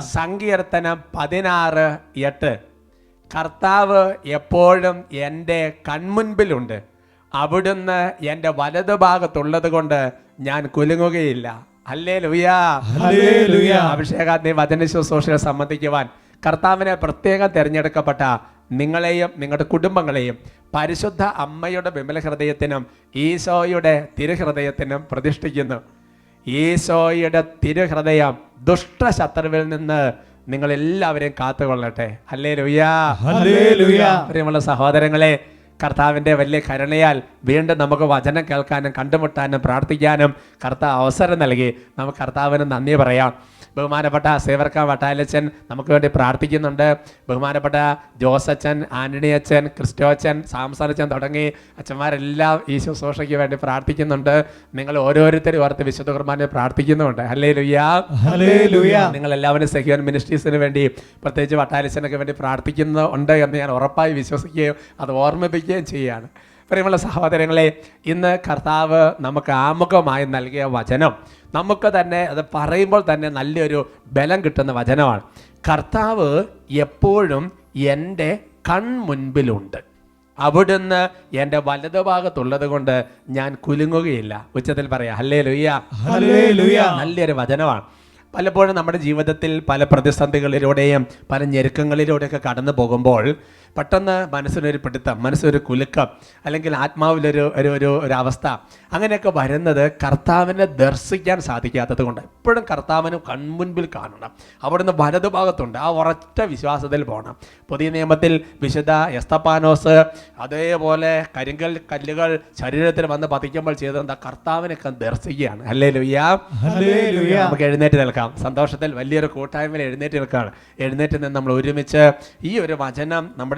സങ്കീർത്തനം പതിനാറ് എട്ട്. കർത്താവ് എപ്പോഴും എന്റെ കൺമുൻപിലുണ്ട്. അവിടുന്ന് എന്റെ വലതുഭാഗത്തുള്ളതുകൊണ്ട് ഞാൻ കുലുങ്ങുകയില്ല. അല്ലേ ലുയാ അഭിഷേകാഗ്നി വചന ശുശ്രൂഷയെ സംബന്ധിക്കുവാൻ കർത്താവിനെ പ്രത്യേകം തിരഞ്ഞെടുക്കപ്പെട്ട നിങ്ങളെയും നിങ്ങളുടെ കുടുംബങ്ങളെയും പരിശുദ്ധ അമ്മയുടെ വിമല ഹൃദയത്തിനും ഈശോയുടെ തിരുഹൃദയത്തിനും പ്രതിഷ്ഠിക്കുന്നു. ഈശോയുടെ തിരുഹൃദയം ദുഷ്ടശത്രുവിൽ നിന്ന് നിങ്ങൾ എല്ലാവരെയും കാത്തുകൊള്ളട്ടെ. അല്ലേ ലുയ്യാ പ്രിയമുള്ള സഹോദരങ്ങളെ കർത്താവിന്റെ വലിയ കരുണയാൽ വീണ്ടും നമുക്ക് വചനം കേൾക്കാനും കണ്ടുമുട്ടാനും പ്രാർത്ഥിക്കാനും കർത്താവ് അവസരം നൽകി. നമുക്ക് കർത്താവിന് നന്ദി പറയാം. ബഹുമാനപ്പെട്ട സേവർക്ക വട്ടാലച്ചൻ നമുക്ക് വേണ്ടി പ്രാർത്ഥിക്കുന്നുണ്ട്. ബഹുമാനപ്പെട്ട ജോസച്ചൻ ആന്റണി അച്ഛൻ ക്രിസ്റ്റോ അച്ഛൻ സാംസൺ അച്ഛൻ തുടങ്ങി അച്ഛന്മാരെല്ലാം ഈ ശുശ്രൂഷയ്ക്ക് വേണ്ടി പ്രാർത്ഥിക്കുന്നുണ്ട്. നിങ്ങൾ ഓരോരുത്തരും ഓർത്ത് വിശുദ്ധ കുർബാനെ ഹലേ അല്ലേ ഹലേ ലുയാ നിങ്ങൾ എല്ലാവരും സെഹ്യോൻ മിനിസ്ട്രീസിന് വേണ്ടി പ്രത്യേകിച്ച് വട്ടാലച്ചനൊക്കെ വേണ്ടി പ്രാർത്ഥിക്കുന്നുണ്ട് എന്ന് ഞാൻ ഉറപ്പായി വിശ്വസിക്കുകയും അത് ഓർമ്മിപ്പിക്കുകയും ചെയ്യുകയാണ്. പ്രിയമുള്ള സഹോദരങ്ങളെ ഇന്ന് കർത്താവ് നമുക്ക് ആമുഖമായി നൽകിയ വചനം നമുക്ക് തന്നെ അത് പറയുമ്പോൾ തന്നെ നല്ലൊരു ബലം കിട്ടുന്ന വചനമാണ്. കർത്താവ് എപ്പോഴും എന്റെ കൺമുൻപിലുണ്ട്. അവിടുന്ന് എന്റെ വലതുഭാഗത്തുള്ളത് കൊണ്ട് ഞാൻ കുലുങ്ങുകയില്ല. ഉച്ചത്തിൽ പറയാം ഹല്ലേ ലുയ്യ. നല്ലൊരു വചനമാണ്. പലപ്പോഴും നമ്മുടെ ജീവിതത്തിൽ പല പ്രതിസന്ധികളിലൂടെയും പല ഞെരുക്കങ്ങളിലൂടെയൊക്കെ കടന്നു പോകുമ്പോൾ പെട്ടെന്ന് മനസ്സിനൊരു പിടുത്തം മനസ്സിനൊരു കുലുക്കം അല്ലെങ്കിൽ ആത്മാവിലൊരു ഒരു ഒരു ഒരു അവസ്ഥ. അങ്ങനെയൊക്കെ വരുന്നത് കർത്താവിനെ ദർശിക്കാൻ സാധിക്കാത്തത് കൊണ്ട്. എപ്പോഴും കർത്താവിന് കൺമുൻപിൽ കാണണം. അവിടുന്ന് വലതുഭാഗത്തുണ്ട് ആ ഉറച്ച വിശ്വാസത്തിൽ പോകണം പുതിയ നിയമത്തിൽ വിശുദ്ധ എസ്തപ്പാനോസ് അതേപോലെ കരിങ്കൽ കല്ലുകൾ ശരീരത്തിൽ വന്ന് പതിക്കുമ്പോൾ ചെയ്തത് എന്താ? കർത്താവിനൊക്കെ ദർശിക്കുകയാണ്. അല്ലേ ലുയ്യ നമുക്ക് എഴുന്നേറ്റ് നിൽക്കാം. സന്തോഷത്തിൽ വലിയൊരു കൂട്ടായ്മയിൽ എഴുന്നേറ്റ് നിൽക്കുകയാണ്. എഴുന്നേറ്റ് നിന്ന് നമ്മൾ ഒരുമിച്ച് ഈ ഒരു വചനം നമ്മുടെ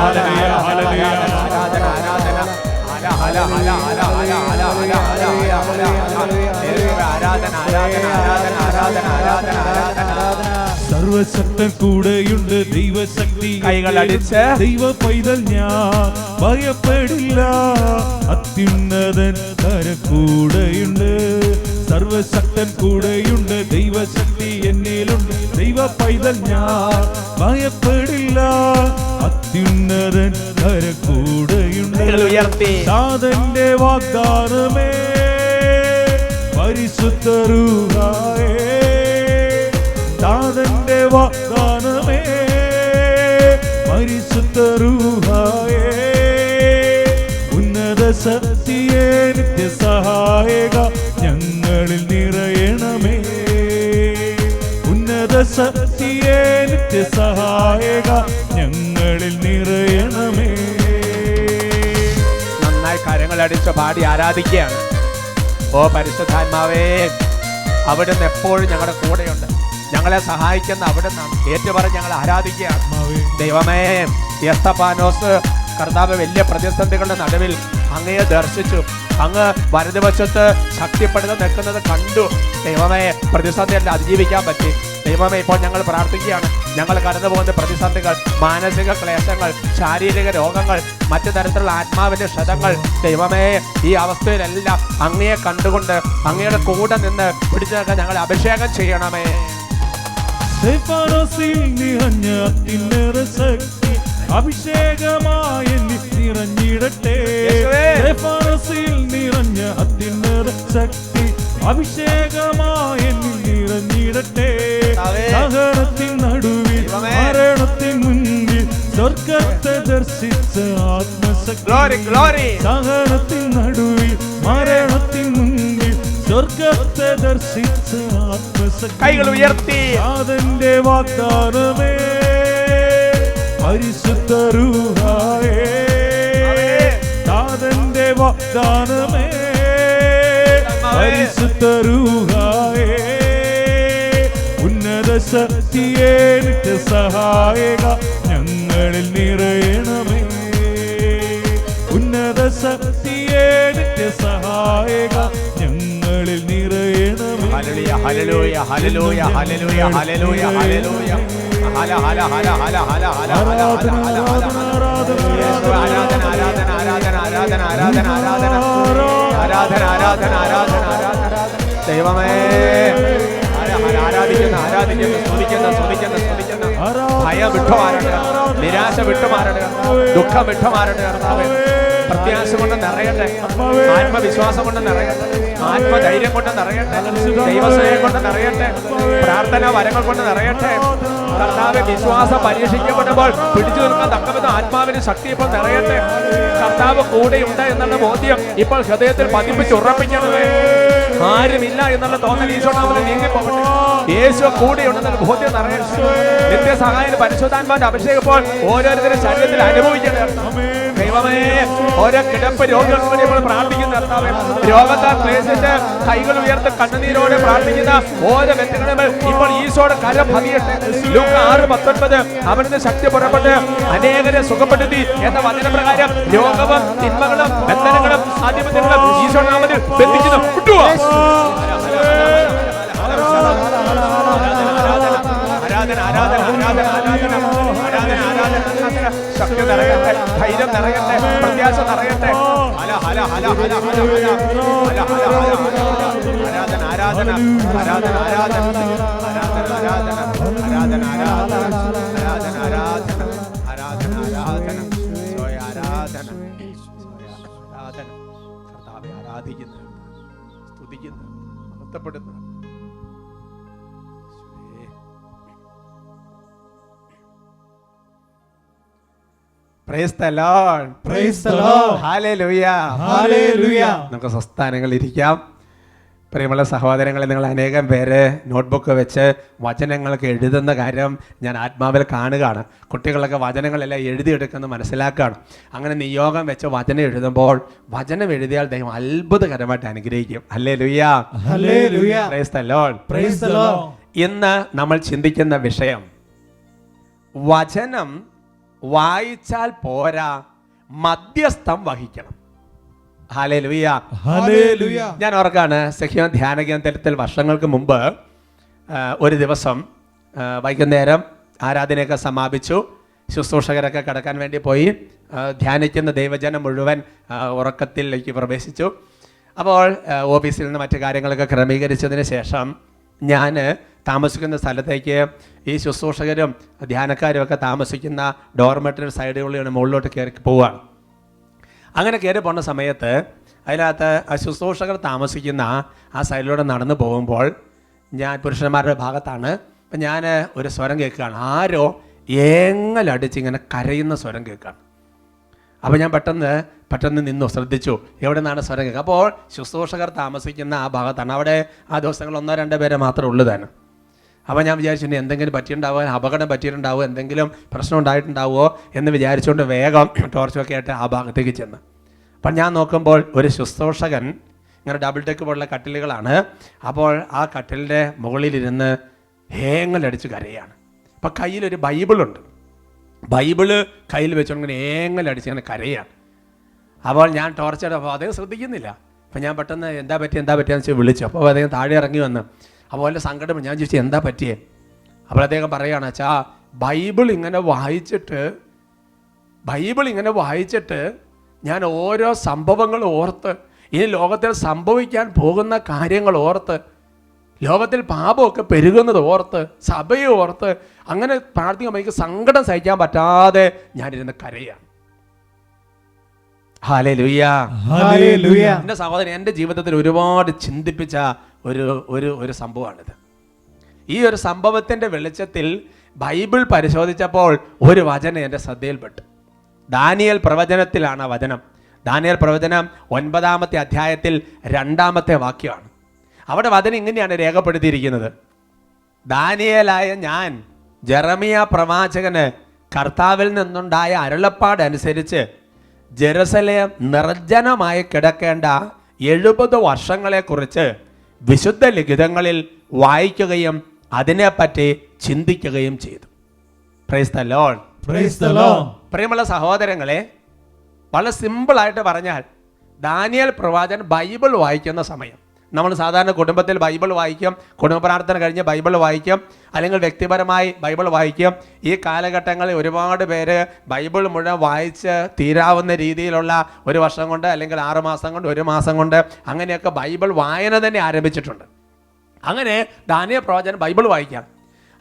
സർവശക്തൻ കൂടെയുണ്ട് ദൈവശക്തി. കൈകൾ അടിച്ച് ദൈവ പൈതൽ ഞാൻ ഭയപ്പെടില്ല. അത്യുന്നതൻ കര കൂടെയുണ്ട് സർവശക്തൻ കൂടെയുണ്ട് ദൈവശക്തി എന്നിലുണ്ട്. ദൈവ പൈതൽ ഞാൻ ഭയപ്പെടില്ല. അത്യുന്നതൻ താതന്റെ വാഗ്ദാനമേ പരിശുദ്ധ രൂഹായേ താതന്റെ വാഗ്ദാനമേ പരിശുദ്ധ രൂഹായേ ഉന്നത സത്യേ നിത്യസഹായക ഞങ്ങളിൽ നിറയണമേ. ശക്തിയെ നിത്യ സഹായക ഞങ്ങളിൽ നിറയണമേ നന്നായി കരങ്ങളടിച്ച് പാടി ആരാധിക്കുകയാണ് ഓ പരിശുദ്ധാത്മാവേ അവിടുന്ന് എപ്പോഴും ഞങ്ങളുടെ കൂടെയുണ്ട് ഞങ്ങളെ സഹായിക്കുന്ന അവിടുന്ന് ഏറ്റുപറഞ്ഞ് ഞങ്ങൾ ആരാധിക്കുകയാണ് ദൈവമേ യസ്തപാനോസ് കർത്താവ് വലിയ പ്രതിസന്ധികളുടെ നടുവിൽ അങ്ങയെ ദർശിച്ചു അങ്ങ് വലതുവശത്ത് ശക്തിപ്പെടുന്ന നിൽക്കുന്നത് കണ്ടു ദൈവമേ പ്രതിസന്ധിയെല്ലാം അതിജീവിക്കാൻ പറ്റി ദൈവമേ ഇപ്പോൾ ഞങ്ങൾ പ്രാർത്ഥിക്കുകയാണ്. ഞങ്ങൾ കടന്നു പോകുന്ന പ്രതിസന്ധികൾ മാനസിക ക്ലേശങ്ങൾ ശാരീരിക രോഗങ്ങൾ മറ്റു തരത്തിലുള്ള ആത്മാവിന്റെ ക്ഷതങ്ങൾ ദൈവമേ ഈ അവസ്ഥയിലെല്ലാം അങ്ങയെ കണ്ടുകൊണ്ട് അങ്ങയുടെ കൂടെ നിന്ന് പിടിച്ചു നിൽക്കാൻ ഞങ്ങൾ അഭിഷേകം ചെയ്യണമേ. അഭിഷേകമായി നിറഞ്ഞിടട്ടെ. നിറഞ്ഞ അതിനേറെ ശക്തി അഭിഷേകമായ നിറഞ്ഞിടട്ടെ. സഹനത്തിൻ നടുവിൽ. മരണത്തിൻ മുൻപിൽ സ്വർഗത്തെ ദർശിച്ച ആത്മശക്തി. സഹനത്തിൻ നടുവിൽ മരണത്തിൻ മുൻപിൽ സ്വർഗത്തെ ദർശിച്ച ആത്മശക്തി. കൈകൾ ഉയർത്തി. അതിന്റെ വാഗ്ദാനമേ. പരിശുദ്ധ രൂഹായേ. താതന്റെ വാഗ്ദാനമേ. പരിശുദ്ധ രൂഹായേ ഉന്നത ശക്തിയെ നിത്യ സഹായക ഞങ്ങളിൽ നിറയണമേ ഉന്നത ശക്തിയെ നിത്യ സഹായക ഞങ്ങളിൽ നിറയണമേ ഹല്ലേലൂയ ഹല്ലേലൂയ ഹല്ലേലൂയ ഹല്ലേലൂയ ഹല്ലേലൂയ ഹല്ലേലൂയ ഹല ഹല ഹല ഹല ഹല ഹല ഹല ഹല ഹല ഹല ആരാധന ആരാധന ആരാധന ആരാധന ആരാധന ആരാധന. ആരാധന ആരാധന ആരാധന ദൈവമേ. ആരാ- ആരാ- ആരാധിക്കുന്ന ആരാധിക്കുന്ന സ്തുതിക്കുന്ന സ്തുതിക്കുന്ന സ്തുതിക്കുന്ന. ഭയം വിട്ടുമാറട്ടെ നിരാശ വിട്ടുമാറട്ടെ ദുഃഖം വിട്ടുമാറട്ടെ കർത്താവേ. പ്രത്യാശ കൊണ്ട് നിറയട്ടെ. ആത്മവിശ്വാസം കൊണ്ട് നിറയട്ടെ. ആത്മധൈര്യം കൊണ്ട് നിറയട്ടെ. ദൈവസ്നേഹം കൊണ്ട് നിറയട്ടെ. പ്രാർത്ഥന വരങ്ങൾ കൊണ്ട് നിറയട്ടെ. കർത്താവ് വിശ്വാസം പരീക്ഷിക്കപ്പെടുമ്പോൾ പിടിച്ചു നിൽക്കാൻ തക്കവിധ ആത്മാവിന് ശക്തി ഇപ്പോൾ നിറയട്ടെ. കർത്താവ് കൂടെയുണ്ട് എന്നുള്ള ബോധ്യം ഇപ്പോൾ ഹൃദയത്തിൽ പതിപ്പിച്ച് ഉറപ്പിക്കണമേ ആരുമില്ല എന്നുള്ള തോന്നൽ ഈശോനാമത്തിൽ നീങ്ങിപ്പോകട്ടെ. യേശു കൂടെയുണ്ടെന്നുള്ള ബോധ്യം നിറയട്ടെ. നിത്യസഹായം പരിശുദ്ധാത്മാന്റെ അഭിഷേകം ഇപ്പോൾ ഓരോരുത്തരും ശരീരത്തിൽ അനുഭവിക്കണേ. ദൈവമേ ഓരോ കിടപ്പ് രോഗികൾക്ക് വേണ്ടി നമ്മൾ പ്രാർത്ഥിക്കുന്ന കർത്താവേ രോഗത്താൽ ക്ലേശിച്ച് കൈകൾ ഉയർത്ത് കണ്ണുനീരോടെ പ്രാർത്ഥിക്കുന്ന ഓരോ വ്യക്തികളും ഇപ്പോൾ ഈശോയുടെ കരം പതിയട്ടെ ലൂക്ക ആറ് പത്തൊൻപത് അവരുടെ ശക്തി പുറപ്പെട്ട് അനേകരെ സുഖപ്പെടുത്തി എന്ന വചനപ്രകാരം രോഗവും തിന്മകളും ബന്ധനങ്ങളും ആധിപത്യങ്ങളും ഈശോ നാമത്തിൽ ബന്ധിക്കുന്നു വിട്ടുവോ? ആരാധന ആരാധന ആരാധന ആരാധന നിറയട്ടെ ധൈര്യം നിറയട്ടെ പ്രത്യാശ നിറയട്ടെ ഹല ഹല ഹല ഹല ഹല ഹല ഹല ഹല ഹല ഹല ആരാധന ആരാധന ആരാധന ആരാധന ആരാധന ആരാധന ആരാധന ആരാധന ആരാധന ആരാധന ആരാധന ആരാധന ആരാധന ആരാധന കർത്താവെ ആരാധിക്കുന്നു സ്തുതിക്കുന്നു മഹത്വപ്പെടുന്നു നമുക്ക് സ്വസ്ഥാനങ്ങൾ ഇരിക്കാം പ്രിയമുള്ള സഹോദരങ്ങളെ നിങ്ങൾ അനേകം പേര് നോട്ട്ബുക്ക് വെച്ച് വചനങ്ങളൊക്കെ എഴുതുന്ന കാര്യം ഞാൻ ആത്മാവിൽ കാണുകയാണ്. കുട്ടികളൊക്കെ വചനങ്ങളെല്ലാം എഴുതിയെടുക്കുന്നത് മനസ്സിലാക്കുകയാണ്. അങ്ങനെ നിയോഗം വെച്ച് വചനം എഴുതുമ്പോൾ വചനം എഴുതിയാൽ ദൈവം അത്ഭുതകരമായിട്ട് അനുഗ്രഹിക്കും. അല്ലേ ലുയാ Hallelujah. Praise the Lord. Praise the Lord. ഇന്ന് നമ്മൾ ചിന്തിക്കുന്ന വിഷയം വചനം വായിച്ചാൽ പോരാ മധ്യസ്ഥം വഹിക്കണം. ഞാൻ ഓർക്കാണ് സഖ്യ ധ്യാന കേന്ദ്രത്തിൽ വർഷങ്ങൾക്ക് മുമ്പ് ഒരു ദിവസം വൈകുന്നേരം ആരാധനയൊക്കെ സമാപിച്ചു. ശുശ്രൂഷകരൊക്കെ കിടക്കാൻ വേണ്ടി പോയി. ധ്യാനിക്കുന്ന ദൈവജനം മുഴുവൻ ഉറക്കത്തിലേക്ക് പ്രവേശിച്ചു. അപ്പോൾ ഓഫീസിൽ നിന്ന് മറ്റു കാര്യങ്ങളൊക്കെ ക്രമീകരിച്ചതിന് ശേഷം ഞാൻ താമസിക്കുന്ന സ്ഥലത്തേക്ക് ഈ ശുശ്രൂഷകരും ധ്യാനക്കാരും ഒക്കെ താമസിക്കുന്ന ഡോർമെറ്ററി സൈഡുകളിലാണ് മുകളിലോട്ട് കയറി പോവുകയാണ് അങ്ങനെ കയറി പോകുന്ന സമയത്ത് അതിനകത്ത് ശുശ്രൂഷകർ താമസിക്കുന്ന ആ സൈഡിലൂടെ നടന്നു പോകുമ്പോൾ ഞാൻ പുരുഷന്മാരുടെ ഭാഗത്താണ്. അപ്പം ഞാൻ ഒരു സ്വരം കേൾക്കുകയാണ്. ആരോ ഏങ്ങലടിച്ച് ഇങ്ങനെ കരയുന്ന സ്വരം കേൾക്കുകയാണ്. അപ്പോൾ ഞാൻ പെട്ടെന്ന് പെട്ടെന്ന് നിന്നു ശ്രദ്ധിച്ചു. എവിടെ നിന്നാണ് സ്വരം കേൾക്കുക? അപ്പോൾ ശുശ്രൂഷകർ താമസിക്കുന്ന ആ ഭാഗത്താണ്. അവിടെ ആ ദിവസങ്ങൾ ഒന്നോ രണ്ടോ പേരെ മാത്രമേ ഉള്ളൂ താനും. അപ്പോൾ ഞാൻ വിചാരിച്ചു എന്തെങ്കിലും പറ്റിയിട്ടുണ്ടാവുക അപകടം പറ്റിയിട്ടുണ്ടാവുമോ എന്തെങ്കിലും പ്രശ്നം ഉണ്ടായിട്ടുണ്ടാവുമോ എന്ന് വിചാരിച്ചുകൊണ്ട് വേഗം ടോർച്ചൊക്കെ ആയിട്ട് ആ ഭാഗത്തേക്ക് ചെന്ന്. അപ്പം ഞാൻ നോക്കുമ്പോൾ ഒരു ശുശ്രൂഷകൻ ഇങ്ങനെ ഡബിൾ ടെക്ക് പോലുള്ള കട്ടിലുകളാണ്. അപ്പോൾ ആ കട്ടിലിന്റെ മുകളിലിരുന്ന് ഹേങ്ങലടിച്ച് കരയാണ്. അപ്പം കയ്യിലൊരു ബൈബിളുണ്ട് ബൈബിൾ കയ്യിൽ വെച്ചുകൊണ്ട് ഇങ്ങനെ ഏങ്ങലടിച്ച് ഇങ്ങനെ കരയാണ്. അപ്പോൾ ഞാൻ ടോർച്ചയുടെ അപ്പോൾ അദ്ദേഹം ശ്രദ്ധിക്കുന്നില്ല. അപ്പം ഞാൻ പെട്ടെന്ന് എന്താ പറ്റി എന്താ പറ്റിയെന്ന് വെച്ചാൽ വിളിച്ചു. അപ്പോൾ അദ്ദേഹം താഴെ ഇറങ്ങി വന്ന് അപ്പോൾ അതിന്റെ സങ്കടം ഞാൻ ചോദിച്ചു എന്താ പറ്റിയേ? അപ്പോൾ അദ്ദേഹം പറയുകയാണ് അച്ഛാ ബൈബിൾ ഇങ്ങനെ വായിച്ചിട്ട് ബൈബിൾ ഇങ്ങനെ വായിച്ചിട്ട് ഞാൻ ഓരോ സംഭവങ്ങൾ ഓർത്ത് ഈ ലോകത്തിൽ സംഭവിക്കാൻ പോകുന്ന കാര്യങ്ങൾ ഓർത്ത് ലോകത്തിൽ പാപമൊക്കെ പെരുകുന്നത് ഓർത്ത് സഭയെ ഓർത്ത് അങ്ങനെ പ്രാർത്ഥിക്കുമ്പോൾ എനിക്ക് സങ്കടം സഹിക്കാൻ പറ്റാതെ ഞാനിരുന്ന് കരയാണ്. ഹാലേ ലുയ്യ എന്റെ എന്റെ സഹോദരൻ എന്റെ ജീവിതത്തിൽ ഒരുപാട് ചിന്തിപ്പിച്ച ഒരു ഒരു ഒരു സംഭവമാണിത്. ഈ ഒരു സംഭവത്തിന്റെ വെളിച്ചത്തിൽ ബൈബിൾ പരിശോധിച്ചപ്പോൾ ഒരു വചനം എന്റെ ശ്രദ്ധയിൽപ്പെട്ടു. ദാനിയൽ പ്രവചനത്തിലാണ് ആ വചനം. ദാനിയൽ പ്രവചനം ഒൻപതാമത്തെ അധ്യായത്തിൽ രണ്ടാമത്തെ വാക്യമാണ്. അവിടെ വചനം ഇങ്ങനെയാണ് രേഖപ്പെടുത്തിയിരിക്കുന്നത്. ദാനിയലായ ഞാൻ ജെറമിയ പ്രവാചകന് കർത്താവിൽ നിന്നുണ്ടായ അരുളപ്പാട് അനുസരിച്ച് ജെറുസലേം നിർജനമായി കിടക്കേണ്ട എഴുപത് വർഷങ്ങളെക്കുറിച്ച് വിശുദ്ധ ലിഖിതങ്ങളിൽ വായിക്കുകയും അതിനെപ്പറ്റി ചിന്തിക്കുകയും ചെയ്തു. Praise the Lord praise the പ്രിയമുള്ള സഹോദരങ്ങളെ വളരെ സിമ്പിളായിട്ട് പറഞ്ഞാൽ ദാനിയൽ പ്രവാചകൻ ബൈബിൾ വായിക്കുന്ന സമയം. നമ്മൾ സാധാരണ കുടുംബത്തിൽ ബൈബിൾ വായിക്കും കുടുംബ പ്രാർത്ഥന കഴിഞ്ഞ് ബൈബിൾ വായിക്കും അല്ലെങ്കിൽ വ്യക്തിപരമായി ബൈബിൾ വായിക്കും. ഈ കാലഘട്ടങ്ങളിൽ ഒരുപാട് പേര് ബൈബിൾ മുഴുവൻ വായിച്ച് തീരാവുന്ന രീതിയിലുള്ള ഒരു വർഷം കൊണ്ട് അല്ലെങ്കിൽ ആറ് മാസം കൊണ്ട് ഒരു മാസം കൊണ്ട് അങ്ങനെയൊക്കെ ബൈബിൾ വായന തന്നെ ആരംഭിച്ചിട്ടുണ്ട്. അങ്ങനെ ദാനിയ പ്രവാചകൻ ബൈബിൾ വായിക്കാം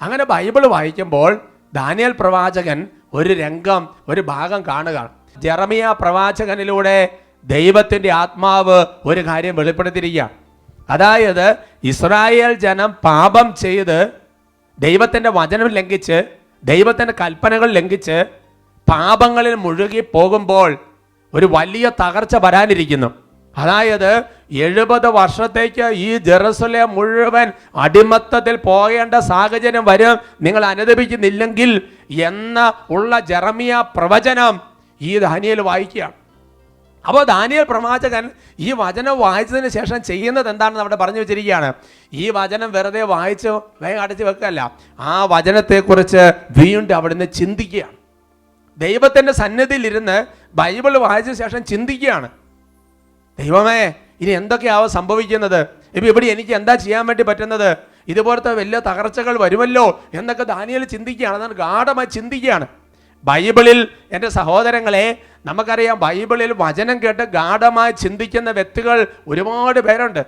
അങ്ങനെ ബൈബിൾ വായിക്കുമ്പോൾ ദാനിയൽ പ്രവാചകൻ ഒരു രംഗം ഒരു ഭാഗം കാണുക ജെറമിയ പ്രവാചകനിലൂടെ ദൈവത്തിന്റെ ആത്മാവ് ഒരു കാര്യം വെളിപ്പെടുത്തിയിരിക്കുക അതായത് ഇസ്രായേൽ ജനം പാപം ചെയ്ത് ദൈവത്തിന്റെ വചനം ലംഘിച്ച് ദൈവത്തിന്റെ കൽപ്പനകൾ ലംഘിച്ച് പാപങ്ങളിൽ മുഴുകി പോകുമ്പോൾ ഒരു വലിയ തകർച്ച വരാനിരിക്കുന്നു. അതായത് എഴുപത് വർഷത്തേക്ക് ഈ ജെറുസലേം മുഴുവൻ അടിമത്തത്തിൽ പോകേണ്ട സാഹചര്യം വരും. നിങ്ങൾ അനുദപിക്കുന്നില്ലെങ്കിൽ എന്ന ഉള്ള ജെറമിയ പ്രവചനം ഈ ധാനിയിൽ വായിക്കുകയാണ്. അപ്പോൾ ദാനിയൽ പ്രവാചകൻ ഈ വചനം വായിച്ചതിന് ശേഷം ചെയ്യുന്നത് എന്താണെന്ന് അവിടെ പറഞ്ഞു വെച്ചിരിക്കുകയാണ്. ഈ വചനം വെറുതെ വായിച്ച് വേഗം അടച്ചു വെക്കല്ല ആ വചനത്തെക്കുറിച്ച് വീണ്ടും അവിടുന്ന് ചിന്തിക്കുകയാണ്. ദൈവത്തിന്റെ സന്നിധിയിലിരുന്ന് ബൈബിൾ വായിച്ച ശേഷം ചിന്തിക്കുകയാണ്. ദൈവമേ ഇനി എന്തൊക്കെയാവും സംഭവിക്കുന്നത്? ഇപ്പം ഇവിടെ എനിക്ക് എന്താ ചെയ്യാൻ വേണ്ടി പറ്റുന്നത്? ഇതുപോലത്തെ വലിയ തകർച്ചകൾ വരുമല്ലോ എന്നൊക്കെ ദാനിയൽ ചിന്തിക്കുകയാണ്. അതാണ് ഗാഠമായി ചിന്തിക്കുകയാണ്. ബൈബിളിൽ എന്റെ സഹോദരങ്ങളെ നമുക്കറിയാം ബൈബിളിൽ വചനം കേട്ട് ഗാഠമായി ചിന്തിക്കുന്ന വ്യക്തികൾ ഒരുപാട് പേരുണ്ട്.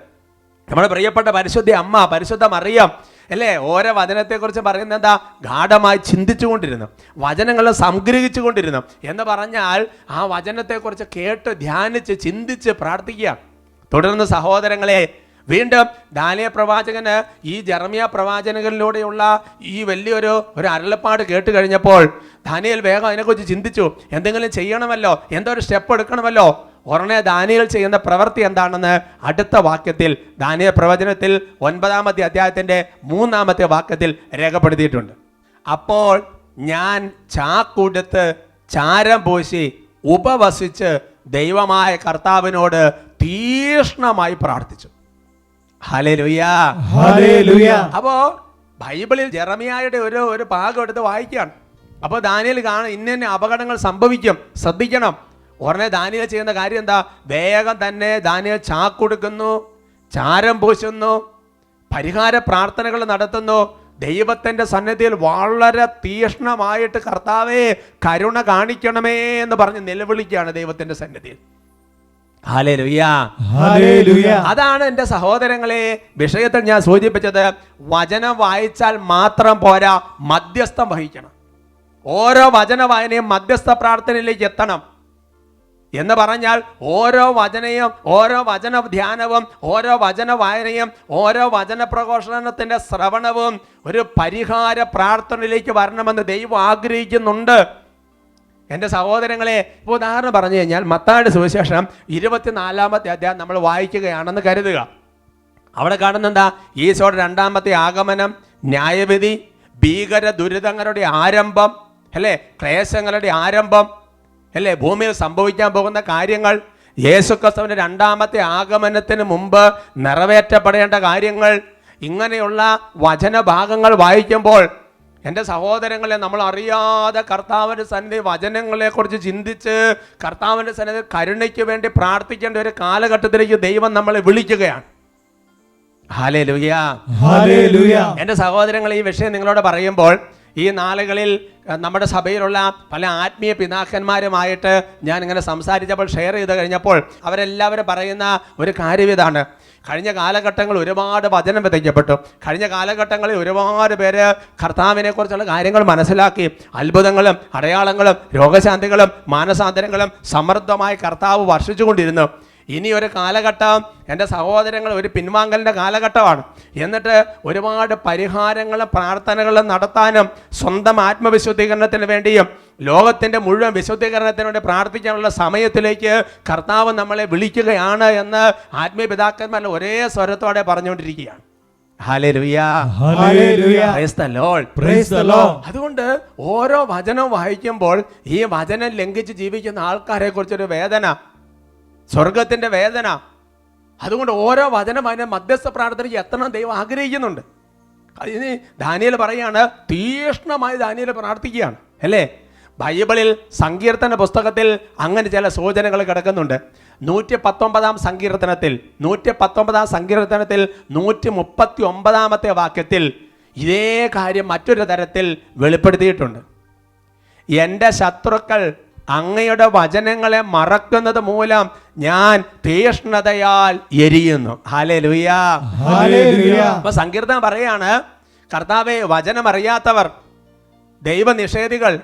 നമ്മുടെ പ്രിയപ്പെട്ട പരിശുദ്ധ അമ്മ പരിശുദ്ധ മറിയം അല്ലേ? ഓരോ വചനത്തെക്കുറിച്ച് പറയുന്നത് എന്താ? ഗാഠമായി ചിന്തിച്ചുകൊണ്ടിരുന്നു. വചനങ്ങൾ സംഗ്രഹിച്ചുകൊണ്ടിരുന്നു. എന്ന് പറഞ്ഞാൽ ആ വചനത്തെക്കുറിച്ച് കേട്ട് ധ്യാനിച്ച് ചിന്തിച്ച് പ്രാർത്ഥിക്കുക. തുടർന്ന് സഹോദരങ്ങളെ വീണ്ടും ദാനിയ പ്രവാചകന് ഈ ജർമിയ പ്രവാചകനിലൂടെയുള്ള ഈ വലിയൊരു ഒരു അരുളപ്പാട് കേട്ട് കഴിഞ്ഞപ്പോൾ ദാനിയൽ വേഗം അതിനെക്കുറിച്ച് ചിന്തിച്ചു. എന്തെങ്കിലും ചെയ്യണമല്ലോ? എന്തോ ഒരു സ്റ്റെപ്പ് എടുക്കണമല്ലോ? ഉടനെ ദാനിയൽ ചെയ്യുന്ന പ്രവൃത്തി എന്താണെന്ന് അടുത്ത വാക്യത്തിൽ ദാനിയ പ്രവചനത്തിൽ ഒൻപതാമത്തെ അധ്യായത്തിന്റെ മൂന്നാമത്തെ വാക്യത്തിൽ രേഖപ്പെടുത്തിയിട്ടുണ്ട്. അപ്പോൾ ഞാൻ ചാക്കുടുത്ത് ചാരം പൂശി ഉപവസിച്ച് ദൈവമായ കർത്താവിനോട് തീഷ്ണമായി പ്രാർത്ഥിച്ചു. അപ്പോ ബൈബിളിൽ ജെറമിയായുടെ ഒരു ഒരു ഭാഗം എടുത്ത് വായിക്കുകയാണ്. അപ്പോൾ ദാനിയൽ കാണ ഇന്ന അപകടങ്ങൾ സംഭവിക്കും. ശ്രദ്ധിക്കണം. ഉടനെ ദാനിയൽ ചെയ്യുന്ന കാര്യം എന്താ? വേഗം തന്നെ ദാനിയൽ ചാക്കൊടുക്കുന്നു ചാരം പൂശുന്നു പരിഹാര പ്രാർത്ഥനകൾ നടത്തുന്നു. ദൈവത്തിന്റെ സന്നിധിയിൽ വളരെ തീഷ്ണമായിട്ട് കർത്താവേ കരുണ കാണിക്കണമേ എന്ന് പറഞ്ഞ് നിലവിളിക്കുകയാണ് ദൈവത്തിന്റെ സന്നിധിയിൽ. അതാണ് എന്റെ സഹോദരങ്ങളെ വിഷയത്തിൽ ഞാൻ സൂചിപ്പിച്ചത് വചനം വായിച്ചാൽ മാത്രം പോരാ മധ്യസ്ഥം വഹിക്കണം. ഓരോ വചന വായനയും മധ്യസ്ഥ പ്രാർത്ഥനയിലേക്ക് എത്തണം. എന്ന് പറഞ്ഞാൽ ഓരോ വചനയും ഓരോ വചന ധ്യാനവും ഓരോ വചന വായനയും ഓരോ വചന പ്രഘോഷണത്തിന്റെ ശ്രവണവും ഒരു പരിഹാര പ്രാർത്ഥനയിലേക്ക് വരണമെന്ന് ദൈവം ആഗ്രഹിക്കുന്നുണ്ട്. എന്റെ സഹോദരങ്ങളെ ഇപ്പോൾ ഉദാഹരണം പറഞ്ഞു കഴിഞ്ഞാൽ മത്തായുടെ സുവിശേഷം ഇരുപത്തിനാലാമത്തെ അധ്യായം നമ്മൾ വായിക്കുകയാണെന്ന് കരുതുക. അവിടെ കാണുന്ന എന്താ? ഈശോയുടെ രണ്ടാമത്തെ ആഗമനം ന്യായവിധി ഭീകര ദുരിതങ്ങളുടെ ആരംഭം അല്ലേ? ക്ലേശങ്ങളുടെ ആരംഭം അല്ലേ? ഭൂമിയിൽ സംഭവിക്കാൻ പോകുന്ന കാര്യങ്ങൾ യേശുക്രിസ്തുവിന്റെ രണ്ടാമത്തെ ആഗമനത്തിന് മുമ്പ് നിറവേറ്റപ്പെടേണ്ട കാര്യങ്ങൾ ഇങ്ങനെയുള്ള വചനഭാഗങ്ങൾ വായിക്കുമ്പോൾ എന്റെ സഹോദരങ്ങളെ നമ്മൾ അറിയാതെ കർത്താവിന്റെ സന്നിധി വചനങ്ങളെക്കുറിച്ച് ചിന്തിച്ച് കർത്താവിന്റെ സന്നിധി കരുണയ്ക്ക് വേണ്ടി പ്രാർത്ഥിക്കേണ്ട ഒരു കാലഘട്ടത്തിലേക്ക് ദൈവം നമ്മളെ വിളിക്കുകയാണ്. എന്റെ സഹോദരങ്ങൾ ഈ വിഷയം നിങ്ങളോട് പറയുമ്പോൾ ഈ നാളുകളിൽ നമ്മുടെ സഭയിലുള്ള പല ആത്മീയ പിതാക്കന്മാരുമായിട്ട് ഞാൻ ഇങ്ങനെ സംസാരിച്ചപ്പോൾ ഷെയർ ചെയ്ത് കഴിഞ്ഞപ്പോൾ അവരെല്ലാവരും പറയുന്ന ഒരു കാര്യം ഇതാണ്. കഴിഞ്ഞ കാലഘട്ടങ്ങളിൽ ഒരുപാട് വചനം വിതയ്ക്കപ്പെട്ടു കഴിഞ്ഞ കാലഘട്ടങ്ങളിൽ ഒരുപാട് പേര് കർത്താവിനെ കുറിച്ചുള്ള കാര്യങ്ങൾ മനസ്സിലാക്കി അത്ഭുതങ്ങളും അടയാളങ്ങളും രോഗശാന്തികളും മാനസാന്തരങ്ങളും സമൃദ്ധമായി കർത്താവ് വർഷിച്ചുകൊണ്ടിരുന്നു. ഇനി ഒരു കാലഘട്ടം എന്റെ സഹോദരങ്ങൾ ഒരു പിൻവാങ്ങലിന്റെ കാലഘട്ടമാണ് എന്നിട്ട് ഒരുപാട് പരിഹാരങ്ങളും പ്രാർത്ഥനകളും നടത്താനും സ്വന്തം ആത്മവിശുദ്ധീകരണത്തിന് വേണ്ടിയും ലോകത്തിന്റെ മുഴുവൻ വിശുദ്ധീകരണത്തിന് വേണ്ടി പ്രാർത്ഥിക്കാനുള്ള സമയത്തിലേക്ക് കർത്താവ് നമ്മളെ വിളിക്കുകയാണ് എന്ന് ആത്മീയ പിതാക്കന്മാർ ഒരേ സ്വരത്തോടെ പറഞ്ഞുകൊണ്ടിരിക്കുകയാണ് ഹാലേലുയാ Hallelujah. Praise the Lord. Praise the Lord. അതുകൊണ്ട് ഓരോ വചനം വായിക്കുമ്പോൾ ഈ വചനം ലംഘിച്ച് ജീവിക്കുന്ന ആൾക്കാരെ കുറിച്ചൊരു വേദന സ്വർഗത്തിന്റെ വേദന. അതുകൊണ്ട് ഓരോ വചനം അതിനെ മധ്യസ്ഥ പ്രാർത്ഥനയ്ക്ക് എത്തണം ദൈവം ആഗ്രഹിക്കുന്നുണ്ട്. അതിന് ദാനിയൽ പറയാണ് തീഷ്ണമായി ദാനിയൽ പ്രാർത്ഥിക്കുകയാണ് അല്ലേ? ബൈബിളിൽ സങ്കീർത്തന പുസ്തകത്തിൽ അങ്ങനെ ചില സൂചനകൾ കിടക്കുന്നുണ്ട്. നൂറ്റി പത്തൊമ്പതാം സങ്കീർത്തനത്തിൽ നൂറ്റി പത്തൊമ്പതാം സങ്കീർത്തനത്തിൽ നൂറ്റി മുപ്പത്തി ഒമ്പതാമത്തെ വാക്യത്തിൽ ഇതേ കാര്യം മറ്റൊരു തരത്തിൽ വെളിപ്പെടുത്തിയിട്ടുണ്ട്. എന്റെ ശത്രുക്കൾ അങ്ങയുടെ വചനങ്ങളെ മറക്കുന്നത് മൂലം ഞാൻ തീഷ്ണതയാൽ എരിയുന്നു. ഹാലേ ലുയാ. അപ്പൊ സങ്കീർത്തനം പറയാണ് കർത്താവെ വചനം അറിയാത്തവർ ദൈവനിഷേധികൾ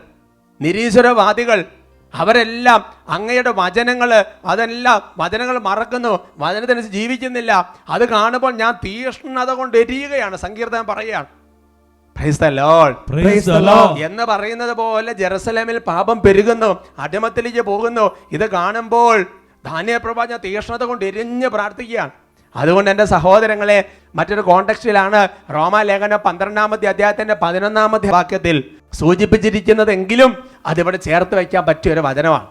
നിരീശ്വരവാദികൾ അവരെല്ലാം അങ്ങയുടെ വചനങ്ങൾ അതെല്ലാം വചനങ്ങൾ മറക്കുന്നു വചനത്തിനനുസരിച്ച് ജീവിക്കുന്നില്ല. അത് കാണുമ്പോൾ ഞാൻ തീഷ്ണത കൊണ്ട് എരിയുകയാണ്. സങ്കീർത്തനം പറയുകയാണ് എന്ന് പറയുന്നത് പോലെ ജെറുസലേമിൽ പാപം പെരുകുന്നു അടിമത്തിലേക്ക് പോകുന്നു. ഇത് കാണുമ്പോൾ ധാന്യ പ്രവാചന തീഷ്ണത കൊണ്ട് എരിഞ്ഞ് പ്രാർത്ഥിക്കുകയാണ്. അതുകൊണ്ട് എന്റെ സഹോദരങ്ങളെ മറ്റൊരു കോണ്ടക്സ്റ്റിലാണ് റോമാലേഖന പന്ത്രണ്ടാമത്തെ അദ്ദേഹത്തിന്റെ പതിനൊന്നാമത്തെ വാക്യത്തിൽ സൂചിപ്പിച്ചിരിക്കുന്നതെങ്കിലും അതിവിടെ ചേർത്ത് വയ്ക്കാൻ പറ്റിയ ഒരു വചനമാണ്.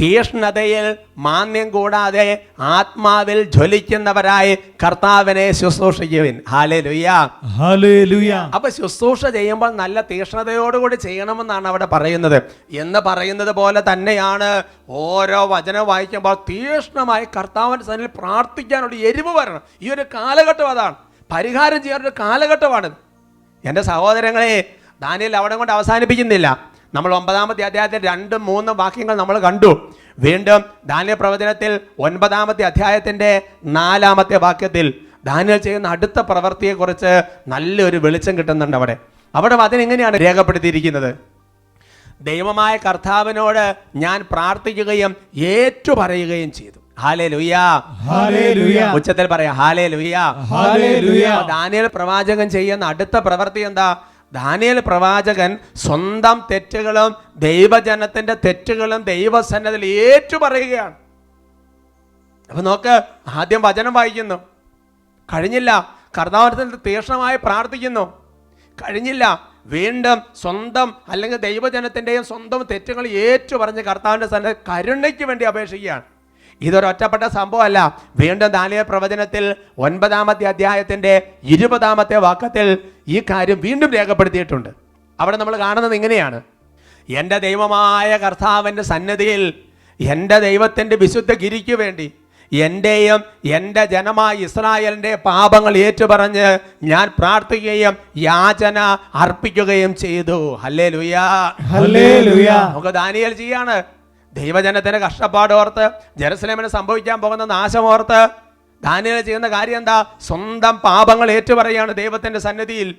തീഷ്ണതയിൽ മാന്യം കൂടാതെ ആത്മാവിൽ ജ്വലിക്കുന്നവരായി കർത്താവിനെ ശുശ്രൂഷിക്കുവിൻ. ഹാലേ ലുയ്യ Hallelujah. അപ്പൊ ശുശ്രൂഷ ചെയ്യുമ്പോൾ നല്ല തീഷ്ണതയോടുകൂടി ചെയ്യണമെന്നാണ് അവിടെ പറയുന്നത്. എന്ന് പറയുന്നത് പോലെ തന്നെയാണ് ഓരോ വചനം വായിക്കുമ്പോൾ തീഷ്ണമായി കർത്താവിന്റെ സന്നിധിയിൽ പ്രാർത്ഥിക്കാനുള്ള എരിവ് വരണം. ഈ ഒരു കാലഘട്ടം അതാണ്. പരിഹാരം ചെയ്യാനൊരു കാലഘട്ടമാണിത് എന്റെ സഹോദരങ്ങളെ ദാനിയൽ അവിടെ കൊണ്ട് അവസാനിപ്പിക്കുന്നില്ല. നമ്മൾ ഒമ്പതാമത്തെ അധ്യായത്തിൽ രണ്ടും മൂന്നും വാക്യങ്ങൾ നമ്മൾ കണ്ടു. വീണ്ടും ധാന്യ പ്രവചനത്തിൽ ഒൻപതാമത്തെ അധ്യായത്തിന്റെ നാലാമത്തെ വാക്യത്തിൽ ദാനിയൽ ചെയ്യുന്ന അടുത്ത പ്രവൃത്തിയെക്കുറിച്ച് നല്ലൊരു വെളിച്ചം കിട്ടുന്നുണ്ട് അവിടെ. അവിടെ അതിനെങ്ങനെയാണ് രേഖപ്പെടുത്തിയിരിക്കുന്നത്. ദൈവമായ കർത്താവിനോട് ഞാൻ പ്രാർത്ഥിക്കുകയും ഏറ്റുപറയുകയും ചെയ്തു. ഹാലേ ലുയ്യാ Hallelujah. ഉച്ചത്തിൽ പറയാം ഹാലേ ലുയ്യ. ദാനിയൽ പ്രവാചകൻ ചെയ്യുന്ന അടുത്ത പ്രവൃത്തി എന്താ? ദാനിയൽ പ്രവാചകൻ സ്വന്തം തെറ്റുകളും ദൈവജനത്തിന്റെ തെറ്റുകളും ദൈവസന്നതിൽ ഏറ്റുപറയുകയാണ്. അപ്പൊ നോക്ക് ആദ്യം വചനം വായിക്കുന്നു. കഴിഞ്ഞില്ല കർത്താവനത്തിൽ തീക്ഷ്ണമായി പ്രാർത്ഥിക്കുന്നു. കഴിഞ്ഞില്ല വീണ്ടും സ്വന്തം അല്ലെങ്കിൽ ദൈവജനത്തിന്റെയും സ്വന്തം തെറ്റുകൾ ഏറ്റു പറഞ്ഞ് കർത്താവിന്റെ സന്ന കരുണയ്ക്ക് വേണ്ടി അപേക്ഷിക്കുകയാണ്. ഇതൊരു ഒറ്റപ്പെട്ട സംഭവമല്ല. വീണ്ടും ദാനിയ പ്രവചനത്തിൽ ഒൻപതാമത്തെ അധ്യായത്തിന്റെ ഇരുപതാമത്തെ വാക്യത്തിൽ ഈ കാര്യം വീണ്ടും രേഖപ്പെടുത്തിയിട്ടുണ്ട്. അവിടെ നമ്മൾ കാണുന്നത് ഇങ്ങനെയാണ്. എന്റെ ദൈവമായ കർത്താവിന്റെ സന്നദ്ധിയിൽ എന്റെ ദൈവത്തിന്റെ വിശുദ്ധ ഗിരിക്കു വേണ്ടി എന്റെയും എന്റെ ജനമായ ഇസ്രായേലിന്റെ പാപങ്ങൾ ഏറ്റുപറഞ്ഞ് ഞാൻ പ്രാർത്ഥിക്കുകയും യാചന അർപ്പിക്കുകയും ചെയ്തു. ഹല്ലേ ലുയാ. നമുക്ക് ദാനിയൽ ചെയ്യാണ്. ദൈവജനത്തിന് കഷ്ടപ്പാട് ഓർത്ത് ജെറുസലേമിന് സംഭവിക്കാൻ പോകുന്ന നാശം ഓർത്ത് ദാനിയേൽ ചെയ്യുന്ന കാര്യം എന്താ സ്വന്തം പാപങ്ങൾ ഏറ്റുപറയാണ് ദൈവത്തിന്റെ സന്നിധിയിൽ.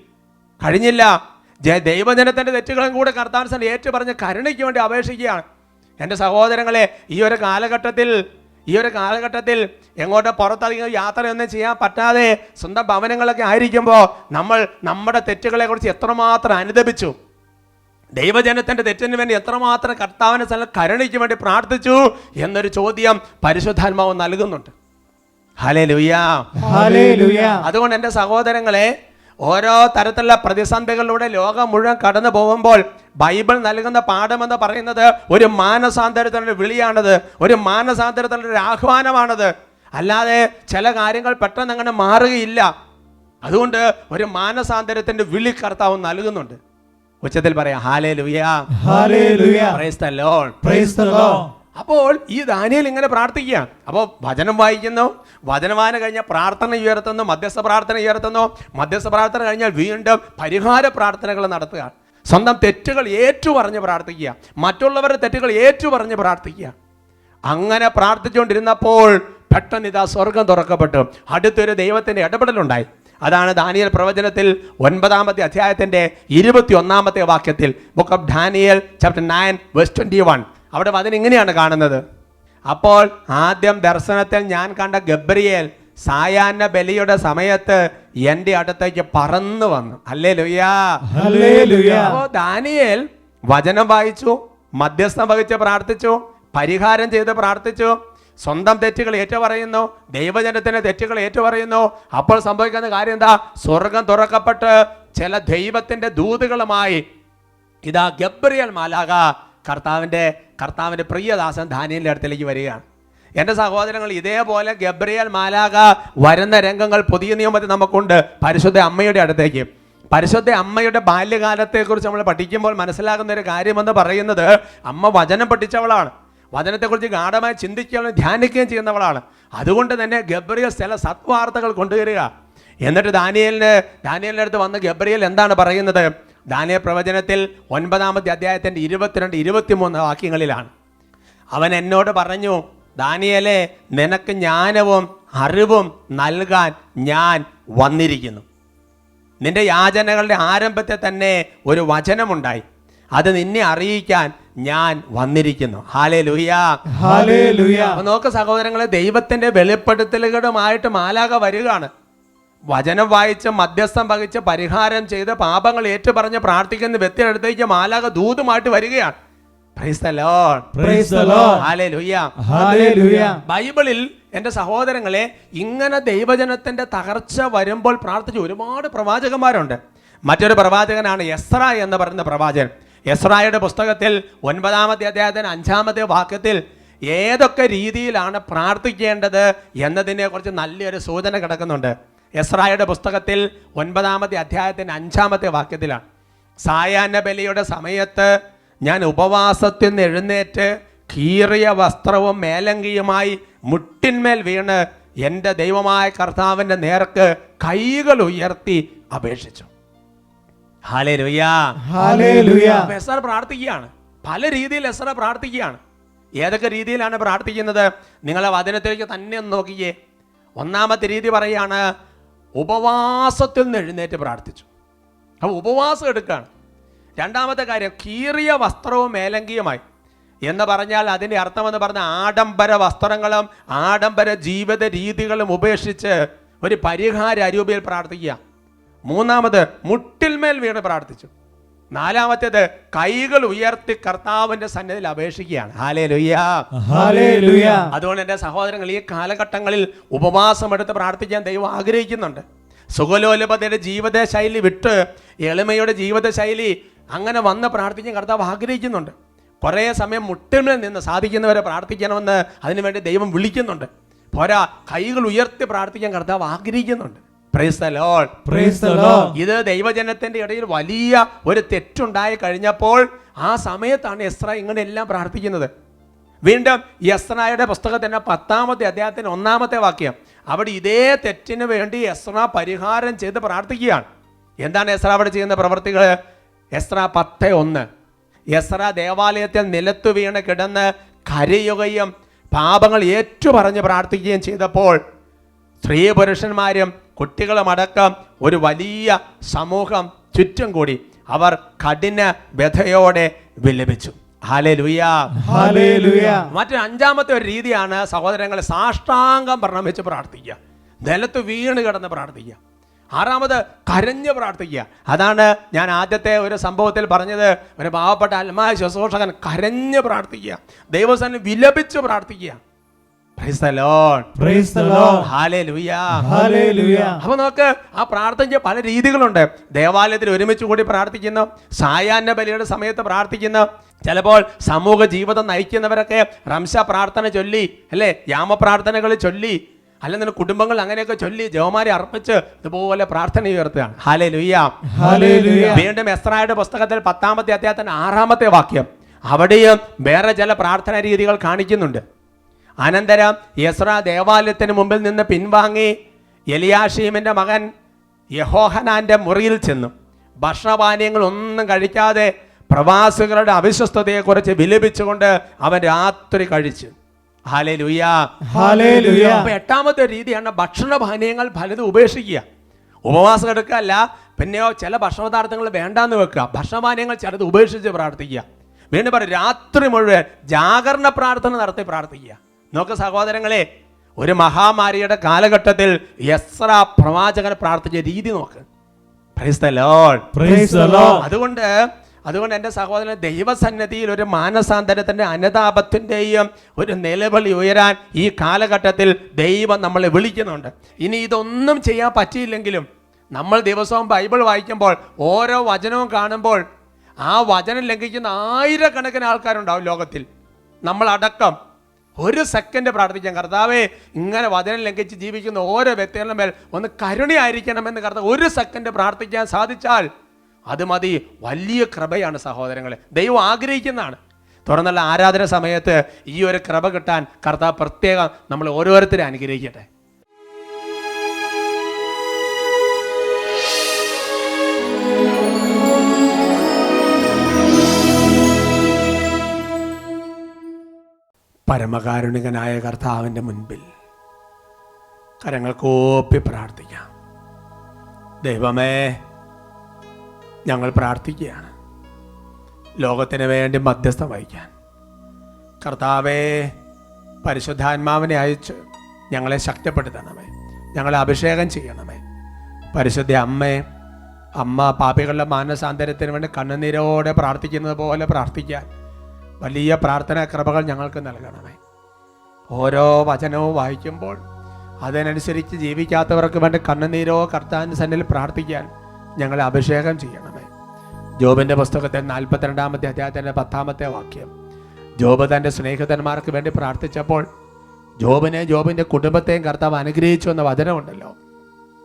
കഴിഞ്ഞില്ല. ദൈവജനത്തിന്റെ തെറ്റുകളും കൂടെ കർത്താൻ സന്നിധി ഏറ്റുപറഞ്ഞ് കരുണയ്ക്ക് വേണ്ടി അപേക്ഷിക്കുകയാണ്. എന്റെ സഹോദരങ്ങളെ ഈ ഒരു കാലഘട്ടത്തിൽ ഈ ഒരു കാലഘട്ടത്തിൽ എങ്ങോട്ട് പുറത്തധികം യാത്രയൊന്നും ചെയ്യാൻ പറ്റാതെ സ്വന്തം ഭവനങ്ങളൊക്കെ ആയിരിക്കുമ്പോൾ നമ്മൾ നമ്മുടെ തെറ്റുകളെ കുറിച്ച് എത്രമാത്രം അനുദപിച്ചു. ദൈവജനത്തിന്റെ തെറ്റിന് വേണ്ടി എത്രമാത്രം കർത്താവിനെ സ്ഥലം കരുണയ്ക്ക് വേണ്ടി പ്രാർത്ഥിച്ചു എന്നൊരു ചോദ്യം പരിശുദ്ധാത്മാവ് നൽകുന്നുണ്ട്. അതുകൊണ്ട് എന്റെ സഹോദരങ്ങളെ ഓരോ തരത്തിലുള്ള പ്രതിസന്ധികളിലൂടെ ലോകം മുഴുവൻ കടന്നു പോകുമ്പോൾ ബൈബിൾ നൽകുന്ന പാഠമെന്ന് പറയുന്നത് ഒരു മാനസാന്തരത്തിനുള്ള വിളിയാണത് ഒരു മാനസാന്തരത്തിനുള്ള ഒരു ആഹ്വാനമാണത്. അല്ലാതെ ചില കാര്യങ്ങൾ പെട്ടെന്ന് അങ്ങനെ മാറുകയില്ല. അതുകൊണ്ട് ഒരു മാനസാന്തരത്തിന്റെ വിളി കർത്താവ് നൽകുന്നുണ്ട്. ഉച്ചത്തിൽ പറയാം ഹാലേ ലുയാ Hallelujah. Praise the Lord. അപ്പോൾ ഈ ദാനിയൽ ഇങ്ങനെ പ്രാർത്ഥിക്കുക. അപ്പോൾ വചനം വായിക്കുന്നു. വചനവായന കഴിഞ്ഞാൽ പ്രാർത്ഥന ഉയർത്തുന്നു മധ്യസ്ഥ പ്രാർത്ഥന ഉയർത്തുന്നു. മധ്യസ്ഥ പ്രാർത്ഥന കഴിഞ്ഞാൽ വീണ്ടും പരിഹാര പ്രാർത്ഥനകൾ നടത്തുക. സ്വന്തം തെറ്റുകൾ ഏറ്റുപറഞ്ഞ് പ്രാർത്ഥിക്കുക. മറ്റുള്ളവരുടെ തെറ്റുകൾ ഏറ്റുപറഞ്ഞ് പ്രാർത്ഥിക്കുക. അങ്ങനെ പ്രാർത്ഥിച്ചുകൊണ്ടിരുന്നപ്പോൾ പെട്ടെന്ന് ഇതാ സ്വർഗം തുറക്കപ്പെട്ടു. അടുത്തൊരു ദൈവത്തിന്റെ ഇടപെടലുണ്ടായി. അതാണ് ദാനിയൽ പ്രവചനത്തിൽ ഒൻപതാമത്തെ അധ്യായത്തിന്റെ ഇരുപത്തി ഒന്നാമത്തെ വാക്യത്തിൽ. Book of Daniel chapter nine verse twenty one അവിടെ വചനം ഇങ്ങനെയാണ് കാണുന്നത്. അപ്പോൾ ആദ്യം ദർശനത്തിൽ ഞാൻ കണ്ട ഗബ്രിയേൽ സായാഹ്ന ബലിയുടെ സമയത്ത് എന്റെ അടുത്തേക്ക് പറന്നു വന്നു. അല്ലേ ലുയാ. അപ്പോ ദാനിയേൽ വചനം വായിച്ചു മധ്യസ്ഥം വഹിച്ച് പ്രാർത്ഥിച്ചു പരിഹാരം ചെയ്ത് പ്രാർത്ഥിച്ചു സ്വന്തം തെറ്റുകൾ ഏറ്റുപറയുന്നു ദൈവജനത്തിന്റെ തെറ്റുകൾ ഏറ്റുപറയുന്നു. അപ്പോൾ സംഭവിക്കുന്ന കാര്യം എന്താ? സ്വർഗം തുറക്കപ്പെട്ട് ചില ദൈവത്തിന്റെ ദൂതുകളുമായി ഇതാ ഗബ്രിയൽ മാലാക കർത്താവിന്റെ കർത്താവിന്റെ പ്രിയദാസൻ ധാന്യന്റെ അടുത്തേക്ക് വരികയാണ്. എന്റെ സഹോദരങ്ങൾ ഇതേപോലെ ഗബ്രിയൽ മാലാക വരുന്ന രംഗങ്ങൾ പുതിയ നിയമത്തിൽ നമുക്കുണ്ട്. പരിശുദ്ധ അമ്മയുടെ അടുത്തേക്ക്. പരിശുദ്ധ അമ്മയുടെ ബാല്യകാലത്തെക്കുറിച്ച് നമ്മൾ പഠിക്കുമ്പോൾ മനസ്സിലാകുന്ന ഒരു കാര്യമെന്ന് പറയുന്നത് അമ്മ വചനം പഠിച്ചവളാണ്. വചനത്തെക്കുറിച്ച് ഗാഠമായി ചിന്തിക്കുകയും ധ്യാനിക്കുകയും ചെയ്യുന്നവളാണ്. അതുകൊണ്ട് തന്നെ ഗബ്രിയൽ ചില സത്വാർത്തകൾ കൊണ്ടുവരിക. എന്നിട്ട് ദാനിയലിന് ദാനിയലിന്റെ അടുത്ത് വന്ന് ഗബ്രിയൽ എന്താണ് പറയുന്നത്? ദാനിയൽ പ്രവചനത്തിൽ ഒൻപതാമത്തെ അധ്യായത്തിന്റെ ഇരുപത്തിരണ്ട് ഇരുപത്തിമൂന്ന് വാക്യങ്ങളിലാണ്. അവൻ എന്നോട് പറഞ്ഞു ദാനിയലെ നിനക്ക് ജ്ഞാനവും അറിവും നൽകാൻ ഞാൻ വന്നിരിക്കുന്നു. നിന്റെ യാചനകളുടെ ആരംഭത്തെ തന്നെ ഒരു വചനമുണ്ടായി. അത് നിന്നെ അറിയിക്കാൻ ഞാൻ വന്നിരിക്കുന്നു. ഹാലേ ലുഹിയാ നോക്ക് സഹോദരങ്ങളെ ദൈവത്തിന്റെ വെളിപ്പെടുത്തലുകളുമായിട്ട് മാലാക വരികയാണ്. വചനം വായിച്ച് മധ്യസ്ഥം വഹിച്ച് പരിഹാരം ചെയ്ത് പാപങ്ങൾ ഏറ്റുപറഞ്ഞ് പ്രാർത്ഥിക്കുന്ന വ്യക്തിയുടെ അടുത്തേക്ക് മാലാക ദൂതുമായിട്ട് വരികയാണ്. ബൈബിളിൽ എന്റെ സഹോദരങ്ങളെ ഇങ്ങനെ ദൈവജനത്തിന്റെ തകർച്ച വരുമ്പോൾ പ്രാർത്ഥിച്ച ഒരുപാട് പ്രവാചകന്മാരുണ്ട്. മറ്റൊരു പ്രവാചകനാണ് എസ്ര എന്ന് പറയുന്ന പ്രവാചകൻ. എസ്രായുടെ പുസ്തകത്തിൽ ഒൻപതാമത്തെ അദ്ദേഹത്തിന് അഞ്ചാമത്തെ വാക്യത്തിൽ ഏതൊക്കെ രീതിയിലാണ് പ്രാർത്ഥിക്കേണ്ടത് എന്നതിനെ കുറിച്ച് നല്ലൊരു സൂചന കിടക്കുന്നുണ്ട്. എസ്രായുടെ പുസ്തകത്തിൽ ഒൻപതാമത്തെ അധ്യായത്തിന്റെ അഞ്ചാമത്തെ വാക്യത്തിലാണ്. സായാഹ്ന ബലിയുടെ സമയത്ത് ഞാൻ ഉപവാസത്തിൽ നിന്ന് എഴുന്നേറ്റ് കീറിയ വസ്ത്രവും മേലങ്കിയുമായി മുട്ടിന്മേൽ വീണ് എന്റെ ദൈവമായ കർത്താവിന്റെ നേർക്ക് കൈകൾ ഉയർത്തി അപേക്ഷിച്ചു. എസ്ര പ്രാർത്ഥിക്കുകയാണ്. പല രീതിയിൽ എസ്ര പ്രാർത്ഥിക്കുകയാണ്. ഏതൊക്കെ രീതിയിലാണ് പ്രാർത്ഥിക്കുന്നത്? നിങ്ങളെ വചനത്തിലേക്ക് തന്നെ ഒന്ന് നോക്കിയേ. ഒന്നാമത്തെ രീതി പറയാണ് ഉപവാസത്തിൽ നിന്ന് എഴുന്നേറ്റ് പ്രാർത്ഥിച്ചു. അപ്പോൾ ഉപവാസം എടുക്കുകയാണ്. രണ്ടാമത്തെ കാര്യം കീറിയ വസ്ത്രവും മേലങ്കിയുമായി. എന്ന് പറഞ്ഞാൽ അതിന്റെ അർത്ഥമെന്ന് പറഞ്ഞ ആഡംബര വസ്ത്രങ്ങളും ആഡംബര ജീവിത രീതികളും ഉപേക്ഷിച്ച് ഒരു പരിഹാര അരൂപയിൽ പ്രാർത്ഥിക്കുക. മൂന്നാമത് മുട്ടിൽമേൽ വീണ് പ്രാർത്ഥിച്ചു. നാലാമത്തേത് കൈകൾ ഉയർത്തി കർത്താവിന്റെ സന്നിധിയിൽ അപേക്ഷിക്കുകയാണ്. അതുകൊണ്ട് എന്റെ സഹോദരങ്ങൾ ഈ കാലഘട്ടങ്ങളിൽ ഉപവാസം എടുത്ത് പ്രാർത്ഥിക്കാൻ ദൈവം ആഗ്രഹിക്കുന്നുണ്ട്. സുഖലോലഭതയുടെ ജീവിത ശൈലി വിട്ട് എളിമയുടെ ജീവിത ശൈലി അങ്ങനെ വന്ന് പ്രാർത്ഥിക്കാൻ കർത്താവ് ആഗ്രഹിക്കുന്നുണ്ട്. കുറേ സമയം മുട്ടിൽ നിന്ന് സാധിക്കുന്നവരെ പ്രാർത്ഥിക്കണമെന്ന് അതിനുവേണ്ടി ദൈവം വിളിക്കുന്നുണ്ട്. പോരാ കൈകൾ ഉയർത്തി പ്രാർത്ഥിക്കാൻ കർത്താവ് ആഗ്രഹിക്കുന്നുണ്ട്. ഇത് ദൈവജനത്തിന്റെ ഇടയിൽ വലിയ ഒരു തെറ്റുണ്ടായി കഴിഞ്ഞപ്പോൾ ആ സമയത്താണ് എസ്ര ഇങ്ങനെയെല്ലാം പ്രാർത്ഥിക്കുന്നത്. വീണ്ടും യസ്രായുടെ പുസ്തകത്തിന്റെ പത്താമത്തെ അധ്യായത്തിന് ഒന്നാമത്തെ വാക്യം. അവിടെ ഇതേ തെറ്റിന് വേണ്ടി എസ്ര പരിഹാരം ചെയ്ത് പ്രാർത്ഥിക്കുകയാണ്. എന്താണ് എസ്ര അവിടെ ചെയ്യുന്ന പ്രവർത്തികൾ എസ്ര പത്ത് ഒന്ന്. എസ്ര ദേവാലയത്തിൽ നിലത്തു വീണ് കിടന്ന് കരയുകയും പാപങ്ങൾ ഏറ്റു ഏറ്റുപറഞ്ഞ് പ്രാർത്ഥിക്കുകയും ചെയ്തപ്പോൾ സ്ത്രീ പുരുഷന്മാരും കുട്ടികളുമടക്കം ഒരു വലിയ സമൂഹം ചുറ്റും കൂടി അവർ കഠിന വ്യഥയോടെ വിലപിച്ചു. മറ്റൊരു അഞ്ചാമത്തെ ഒരു രീതിയാണ് സഹോദരങ്ങളെ സാഷ്ടാംഗം പ്രണമിച്ച് പ്രാർത്ഥിക്കുക. നിലത്ത് വീണ് കിടന്ന് പ്രാർത്ഥിക്കുക. ആറാമത് കരഞ്ഞ് പ്രാർത്ഥിക്കുക. അതാണ് ഞാൻ ആദ്യത്തെ ഒരു സംഭവത്തിൽ പറഞ്ഞത്. ഒരു പാവപ്പെട്ട അൽമായ ശുശ്രൂഷകൻ കരഞ്ഞ് പ്രാർത്ഥിക്കുക. ദൈവസ്ഥാനം വിലപിച്ച് പ്രാർത്ഥിക്കുക. അപ്പൊ നോക്ക് ആ പ്രാർത്ഥന പല രീതികളുണ്ട്. ദേവാലയത്തിൽ ഒരുമിച്ച് കൂടി പ്രാർത്ഥിക്കുന്നു. സായാഹ്ന ബലിയുടെ സമയത്ത് പ്രാർത്ഥിക്കുന്നു. ചിലപ്പോൾ സമൂഹ ജീവിതം നയിക്കുന്നവരൊക്കെ റംശ പ്രാർത്ഥന ചൊല്ലി അല്ലേ? യാമപ്രാർത്ഥനകൾ ചൊല്ലി അല്ലെങ്കിൽ കുടുംബങ്ങൾ അങ്ങനെയൊക്കെ ചൊല്ലി ജവമാരെ അർപ്പിച്ച് ഇതുപോലെ പ്രാർത്ഥന ഉയർത്തുകയാണ്. ഹാലേ ലുയ്യ വീണ്ടും എസ്രായുടെ പുസ്തകത്തിൽ പത്താമത്തെ അധ്യായത്തിന്റെ ആറാമത്തെ വാക്യം. അവിടെയും വേറെ ചില പ്രാർത്ഥനാ രീതികൾ കാണിക്കുന്നുണ്ട്. അനന്തരം യസ്ര ദേവാലയത്തിന് മുമ്പിൽ നിന്ന് പിൻവാങ്ങി എലിയാഷീമിന്റെ മകൻ യഹോഹനാന്റെ മുറിയിൽ ചെന്നു. ഭക്ഷണപാനീയങ്ങൾ ഒന്നും കഴിക്കാതെ പ്രവാസികളുടെ അവിശ്വസ്തതയെക്കുറിച്ച് വിലപിച്ചുകൊണ്ട് അവൻ രാത്രി കഴിച്ചു. എട്ടാമത്തെ രീതിയാണ് ഭക്ഷണപാനീയങ്ങൾ പലതും ഉപേക്ഷിക്കുക. ഉപവാസം എടുക്കുക അല്ല പിന്നെയോ ചില ഭക്ഷണപദാർത്ഥങ്ങൾ വേണ്ടാന്ന് വെക്കുക. ഭക്ഷണപാനീയങ്ങൾ ചിലത് ഉപേക്ഷിച്ച് പ്രാർത്ഥിക്കുക. വീണ്ടും പറയും രാത്രി മുഴുവൻ ജാഗരണ പ്രാർത്ഥന നടത്തി പ്രാർത്ഥിക്കുക. നോക്ക് സഹോദരങ്ങളെ ഒരു മഹാമാരിയുടെ കാലഘട്ടത്തിൽ യസ്ര പ്രവാചകൻ പ്രാർത്ഥിച്ച രീതി നോക്ക് Praise the Lord. Praise the Lord. അതുകൊണ്ട് അതുകൊണ്ട് എന്റെ സഹോദരൻ ദൈവസന്നിധിയിൽ ഒരു മാനസാന്തരത്തിന്റെ അനതാപത്തിന്റെയും ഒരു നിലവിളി ഉയരാൻ ഈ കാലഘട്ടത്തിൽ ദൈവം നമ്മളെ വിളിക്കുന്നുണ്ട് ഇനി ഇതൊന്നും ചെയ്യാൻ പറ്റിയില്ലെങ്കിലും നമ്മൾ ദിവസവും ബൈബിൾ വായിക്കുമ്പോൾ ഓരോ വചനവും കാണുമ്പോൾ ആ വചനം ലംഘിക്കുന്ന ആയിരക്കണക്കിന് ആൾക്കാരുണ്ടാവും ലോകത്തിൽ നമ്മളടക്കം ഒരു സെക്കൻഡ് പ്രാർത്ഥിക്കാം. കർത്താവേ ഇങ്ങനെ വചനം ലംഘിച്ച് ജീവിക്കുന്ന ഓരോ വ്യക്തികളുടെ മേൽ ഒന്ന് കരുണയായിരിക്കണമെന്ന് കർത്താവ് ഒരു സെക്കൻഡ് പ്രാർത്ഥിക്കാൻ സാധിച്ചാൽ അത് മതി. വലിയ കൃപയാണ് സഹോദരങ്ങളെ. ദൈവം ആഗ്രഹിക്കുന്നതാണ്. തുറന്നുള്ള ആരാധന സമയത്ത് ഈ ഒരു കൃപ കിട്ടാൻ കർത്താവ് പ്രത്യേകം നമ്മൾ ഓരോരുത്തരെ അനുഗ്രഹിക്കട്ടെ. പരമകാരുണികനായ കർത്താവിന്റെ മുൻപിൽ കരങ്ങൾ കോപ്പി പ്രാർത്ഥിക്കാം. ദൈവമേ ഞങ്ങൾ പ്രാർത്ഥിക്കുകയാണ്. ലോകത്തിന് വേണ്ടി മധ്യസ്ഥം വഹിക്കാൻ. കർത്താവേ പരിശുദ്ധാത്മാവിനെ അയച്ച് ഞങ്ങളെ ശക്തിപ്പെടുത്തണമേ ഞങ്ങളെ അഭിഷേകം ചെയ്യണമേ. പരിശുദ്ധ അമ്മേ അമ്മ പാപികളുടെ മാനസാന്തരത്തിന് വേണ്ടി കണ്ണുനീരോടെ പ്രാർത്ഥിക്കുന്നത് പോലെ പ്രാർത്ഥിക്കാൻ വലിയ പ്രാർത്ഥനാ കൃപകൾ ഞങ്ങൾക്ക് നൽകണമേ. ഓരോ വചനവും വായിക്കുമ്പോൾ അതിനനുസരിച്ച് ജീവിക്കാത്തവർക്ക് വേണ്ടി കണ്ണുനീരോ കർത്താൻ സന്നിൽ പ്രാർത്ഥിക്കാൻ ഞങ്ങളെ അഭിഷേകം ചെയ്യണമേ. ജോബിന്റെ പുസ്തകത്തിൽ നാൽപ്പത്തിരണ്ടാമത്തെ അദ്ദേഹത്തിന്റെ പത്താമത്തെ വാക്യം. ജോബ് തന്റെ സ്നേഹിതന്മാർക്ക് വേണ്ടി പ്രാർത്ഥിച്ചപ്പോൾ ജോബിനെ ജോബിന്റെ കുടുംബത്തെയും കർത്താവ് അനുഗ്രഹിച്ചു എന്ന വചനമുണ്ടല്ലോ.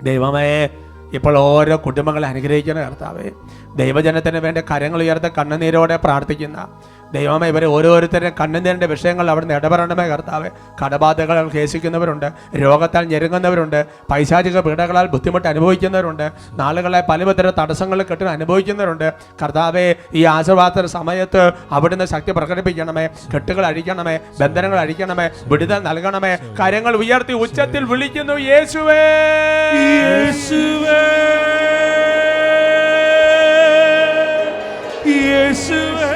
ദൈവമേ ഇപ്പോൾ ഓരോ കുടുംബങ്ങളെ അനുഗ്രഹിക്കുന്ന കർത്താവേ ദൈവജനത്തിന് വേണ്ടി കരങ്ങൾ ഉയർത്ത കണ്ണുനീരോടെ പ്രാർത്ഥിക്കുന്ന ദൈവമേ ഇവരെ ഓരോരുത്തരുടെ കണ്ണുനീരിന്റെ വിഷയങ്ങൾ അവിടുന്ന് ഇടപെടണമേ കർത്താവേ. കടബാധകൾ കേസിക്കുന്നവരുണ്ട് രോഗത്താൽ ഞെരുങ്ങുന്നവരുണ്ട്. പൈശാചിക പീഡകളാൽ ബുദ്ധിമുട്ട് അനുഭവിക്കുന്നവരുണ്ട്. നാളുകളെ പലവിധ തടസ്സങ്ങൾ കെട്ടി അനുഭവിക്കുന്നവരുണ്ട്. കർത്താവെ ഈ ആശീർവാദ സമയത്ത് അവിടുന്ന് ശക്തി പ്രകടിപ്പിക്കണമേ കെട്ടുകൾ അഴിക്കണമേ ബന്ധനങ്ങൾ അഴിക്കണമേ വിടുതൽ നൽകണമേ. കാര്യങ്ങൾ ഉയർത്തി ഉച്ചത്തിൽ വിളിക്കുന്നു യേശുവേ! യേശുവേ! യേശുവേ!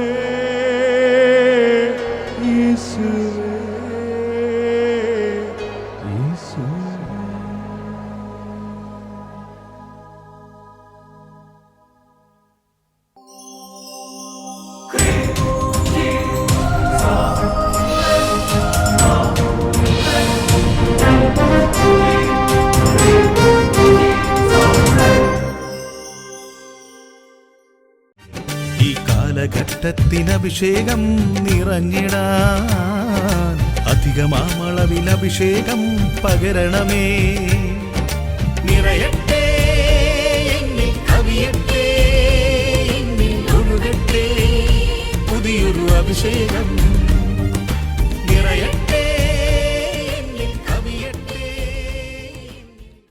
അഭിഷേകം നിറഞ്ഞിടാൻ. അധികമാമളവിൽ അഭിഷേകം പകരണമേ. നിറയട്ടെ എന്നിൽ പുതിയൊരു അഭിഷേകം